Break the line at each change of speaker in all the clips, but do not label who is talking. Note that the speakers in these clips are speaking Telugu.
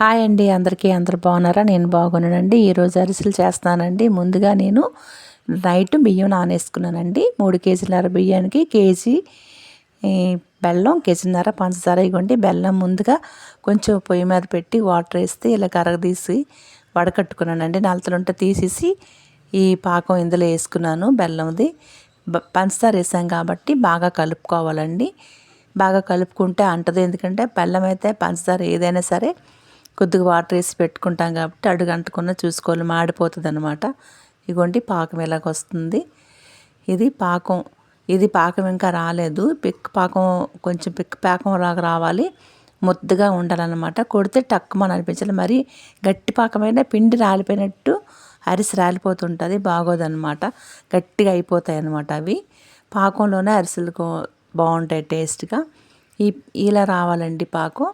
హాయ్ అండి అందరికీ అందరు బాగున్నారా? నేను బాగున్నానండి. ఈరోజు అరిసెలు చేస్తానండి ముందుగా నేను నైట్ బియ్యం నానేసుకున్నానండి. మూడు కేజీలన్నర బియ్యానికి కేజీ బెల్లం కేజీన్నర పంచదార ఇవ్వండి. బెల్లం ముందుగా కొంచెం పొయ్యి మీద పెట్టి వాటర్ వేస్తే ఇలా కరగదీసి వడకట్టుకున్నానండి. నలతలుంట తీసేసి ఈ పాకం ఇందులో వేసుకున్నాను బెల్లంది. పంచదార వేసాం కాబట్టి బాగా కలుపుకోవాలండి. బాగా కలుపుకుంటే అంటది. ఎందుకంటే బెల్లం అయితే పంచదార ఏదైనా సరే కొద్దిగా వాటర్ వేసి పెట్టుకుంటాం కాబట్టి అడుగు అంటుకున్న చూసుకోవాలి. మాడిపోతుంది అనమాట ఇగోండి పాకం ఇలాగ వస్తుంది. ఇది పాకం. ఇది పాకం ఇంకా రాలేదు. పిక్ పాకం కొంచెం పిక్ పాకం లాగా రావాలి. ముద్దగా ఉండాలన్నమాట. కొడితే టక్కుమని అనిపించాలి మరి గట్టి పాకమైన పిండి రాలిపోయినట్టు అరిసి రాలిపోతుంటుంది. బాగోదన్నమాట. గట్టిగా అయిపోతాయి అన్నమాట అవి. పాకంలోనే అరిసెలు బాగుంటాయి టేస్ట్గా. ఈ ఇలా రావాలండి పాకం.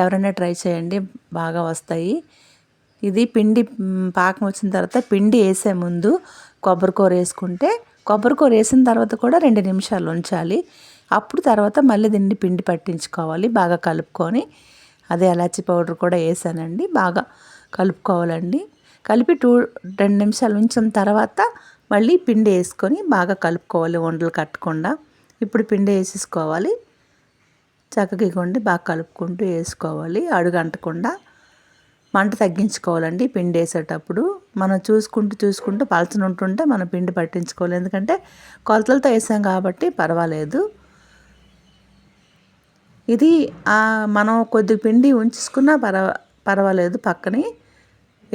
ఎవరైనా ట్రై చేయండి బాగా వస్తాయి. ఇది పిండి పాకం వచ్చిన తర్వాత పిండి వేసే ముందు కొబ్బరికూర వేసుకుంటే కొబ్బరికూర వేసిన తర్వాత కూడా రెండు నిమిషాలు ఉంచాలి. అప్పుడు తర్వాత మళ్ళీ దీన్ని పిండి పట్టించుకోవాలి బాగా కలుపుకొని. అదే ఎలాచి పౌడర్ కూడా వేసానండి బాగా కలుపుకోవాలండి. కలిపి టూ రెండు నిమిషాలు ఉంచిన తర్వాత మళ్ళీ పిండి వేసుకొని బాగా కలుపుకోవాలి వండలు కట్టకుండా. ఇప్పుడు పిండి వేసేసుకోవాలి. చక్కగా ఇగొండి బాగా కలుపుకుంటూ వేసుకోవాలి. అడుగంటకుండా మంట తగ్గించుకోవాలండి పిండి వేసేటప్పుడు. మనం చూసుకుంటూ చూసుకుంటూ పలచన ఉంటుంటే మనం పిండి పట్టించుకోవాలి. ఎందుకంటే కొలతలతో వేసాం కాబట్టి పర్వాలేదు. ఇది మనం కొద్ది పిండి ఉంచుకున్నా పర్వ పర్వాలేదు పక్కని.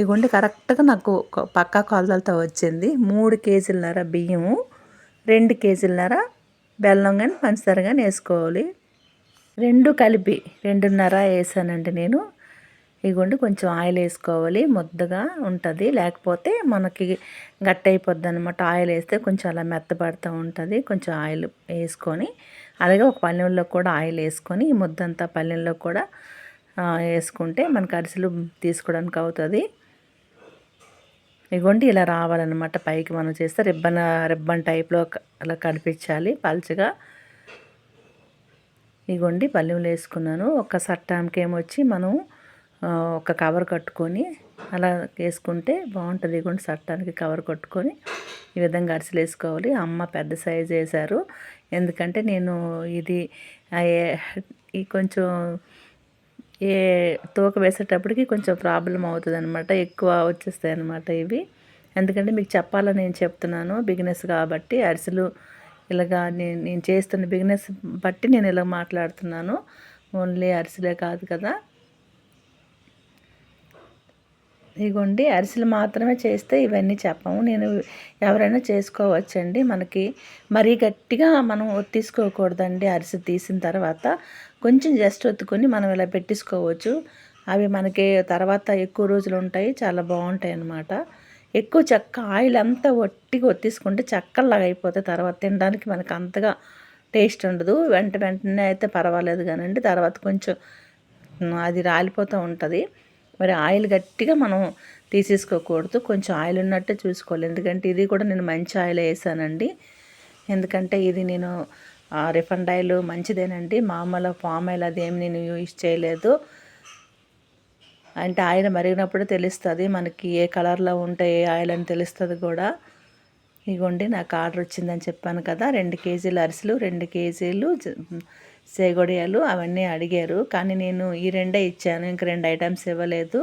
ఇగుండి కరెక్ట్గా నాకు పక్కా కొలతలతో వచ్చింది. మూడు కేజీలన్నర బియ్యము రెండు కేజీలన్నర బెల్లం కానీ పంచదార కానీ వేసుకోవాలి. రెండు కలిపి రెండున్నర వేసానండి నేను. ఇగోండి కొంచెం ఆయిల్ వేసుకోవాలి. ముద్దగా ఉంటుంది. లేకపోతే మనకి గట్టి అయిపోద్ది అనమాట ఆయిల్ వేస్తే కొంచెం అలా మెత్తపడుతూ ఉంటుంది. కొంచెం ఆయిల్ వేసుకొని అలాగే ఒక పల్లెంలో కూడా ఆయిల్ వేసుకొని ఈ ముద్దంతా పల్లెంలో కూడా వేసుకుంటే మనకు అరిసెలు తీసుకోవడానికి అవుతుంది. ఇగోండి ఇలా రావాలన్నమాట. పైకి మనం చేస్తే రిబ్బన్ రిబ్బన్ టైప్లో అలా కనిపించాలి పల్చగా. ఇగోండి పల్లెములు వేసుకున్నాను. ఒక సట్టానికి ఏమొచ్చి మనం ఒక కవర్ కట్టుకొని అలా వేసుకుంటే బాగుంటుంది ఇగోండి సట్టానికి కవర్ కట్టుకొని. ఈ విధంగా అరిసెలు వేసుకోవాలి. అమ్మ పెద్ద సైజు వేశారు. ఎందుకంటే నేను ఇది ఈ కొంచెం ఏ తూక వేసేటప్పటికి కొంచెం ప్రాబ్లం అవుతుంది అనమాట ఎక్కువ వచ్చేస్తాయి అనమాట ఇవి. ఎందుకంటే మీకు చెప్పాలని నేను చెప్తున్నాను. బిగినెస్ కాబట్టి అరిసెలు ఇలాగా నేను నేను చేస్తున్న బిజినెస్ బట్టి నేను ఇలా మాట్లాడుతున్నాను. ఓన్లీ అరిసెలే కాదు కదా. ఇగోండి అరిసెలు మాత్రమే చేస్తే ఇవన్నీ చెప్పము. నేను ఎవరైనా చేసుకోవచ్చండి. మనకి మరీ గట్టిగా మనం ఒత్తిసుకోకూడదండి అరిసె తీసిన తర్వాత. కొంచెం జస్ట్ ఒత్తుకొని మనం ఇలా పెట్టేసుకోవచ్చు. అవి మనకి తర్వాత ఎక్కువ రోజులు ఉంటాయి చాలా బాగుంటాయి అన్నమాట ఎక్కువ చెక్క ఆయిల్ అంతా ఒట్టిగా ఒత్తిసుకుంటే చక్కలాగా అయిపోతే తర్వాత. తినడానికి మనకు అంతగా టేస్ట్ ఉండదు. వెంట వెంటనే అయితే పర్వాలేదు కానండి. తర్వాత కొంచెం అది రాలిపోతూ ఉంటుంది. మరి ఆయిల్ గట్టిగా మనం తీసేసుకోకూడదు. కొంచెం ఆయిల్ ఉన్నట్టే చూసుకోవాలి. ఎందుకంటే ఇది కూడా నేను మంచి ఆయిల్ వేసానండి. ఎందుకంటే ఇది నేను రిఫండ్ ఆయిల్ మంచిదేనండి. మామూలు పామ్ ఆయిల్ అదేమి నేను యూజ్ చేయలేదు. అంటే ఆయిల్ మరిగినప్పుడు తెలుస్తుంది మనకి ఏ కలర్లో ఉంటే ఏ ఆయిల్ అని తెలుస్తుంది కూడా. ఇగోండి నాకు ఆర్డర్ వచ్చిందని చెప్పాను కదా రెండు కేజీలు అరిసెలు రెండు కేజీలు సేగొడియాలు అవన్నీ అడిగారు. కానీ నేను ఈ రెండే ఇచ్చాను ఇంక రెండు ఐటమ్స్ ఇవ్వలేదు.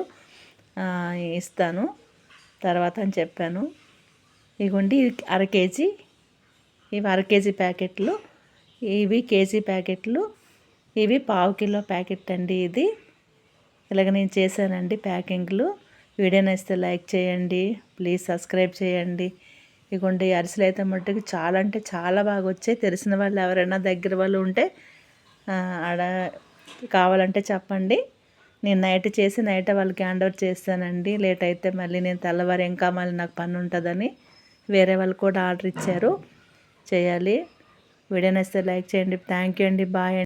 ఇస్తాను తర్వాత అని చెప్పాను. ఇగోండి అర కేజీ ఇవి అర కేజీ ప్యాకెట్లు ఇవి కేజీ ప్యాకెట్లు ఇవి పావు కిలో ప్యాకెట్ అండి ఇది. ఇలాగ నేను చేశానండి ప్యాకింగ్లు. వీడియో నచ్చితే లైక్ చేయండి ప్లీజ్ సబ్స్క్రైబ్ చేయండి. ఇగోండి అరిసెలు అయితే మట్టుకు చాలా అంటే చాలా బాగా వచ్చాయి. తెలిసిన వాళ్ళు ఎవరైనా దగ్గర వాళ్ళు ఉంటే ఆడ కావాలంటే చెప్పండి. నేను నైట్ చేసి నైట్ వాళ్ళకి హ్యాండ్ ఓవర్ చేస్తానండి. లేట్ అయితే మళ్ళీ నేను తెల్లవారు ఇంకా మళ్ళీ నాకు పని ఉంటుందని వేరే వాళ్ళు కూడా ఆర్డర్ ఇచ్చారు. చేయాలి. వీడియో నచ్చితే లైక్ చేయండి. థ్యాంక్ యూ అండి. బాయ్